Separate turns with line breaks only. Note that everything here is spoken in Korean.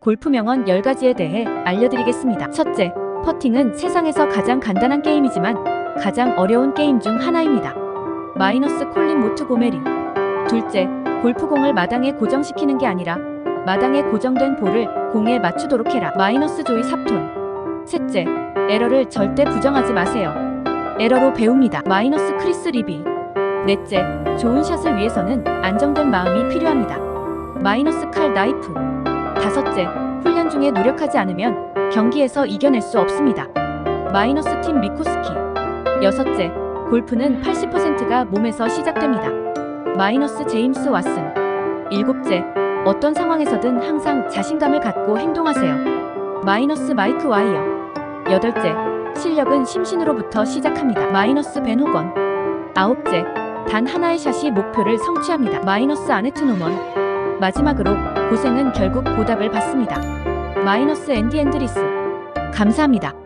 골프 명언 10가지에 대해 알려드리겠습니다. 첫째, 퍼팅은 세상에서 가장 간단한 게임이지만 가장 어려운 게임 중 하나입니다. 마이너스 콜린 모트 고메리. 둘째, 골프공을 마당에 고정시키는 게 아니라 마당에 고정된 볼을 공에 맞추도록 해라. 마이너스 조이 삽톤. 셋째, 에러를 절대 부정하지 마세요. 에러로 배웁니다. 마이너스 크리스 리비. 넷째, 좋은 샷을 위해서는 안정된 마음이 필요합니다. 마이너스 칼 나이프. 다섯째, 훈련 중에 노력하지 않으면 경기에서 이겨낼 수 없습니다. 마이너스 팀 미코스키. 여섯째, 골프는 80%가 몸에서 시작됩니다. 마이너스 제임스 왓슨. 일곱째, 어떤 상황에서든 항상 자신감을 갖고 행동하세요. 마이너스 마이크 와이어. 여덟째, 실력은 심신으로부터 시작합니다. 마이너스 벤 호건. 아홉째, 단 하나의 샷이 목표를 성취합니다. 마이너스 아네트 노먼. 마지막으로 고생은 결국 보답을 받습니다. 마이너스 앤디 앤드리스. 감사합니다.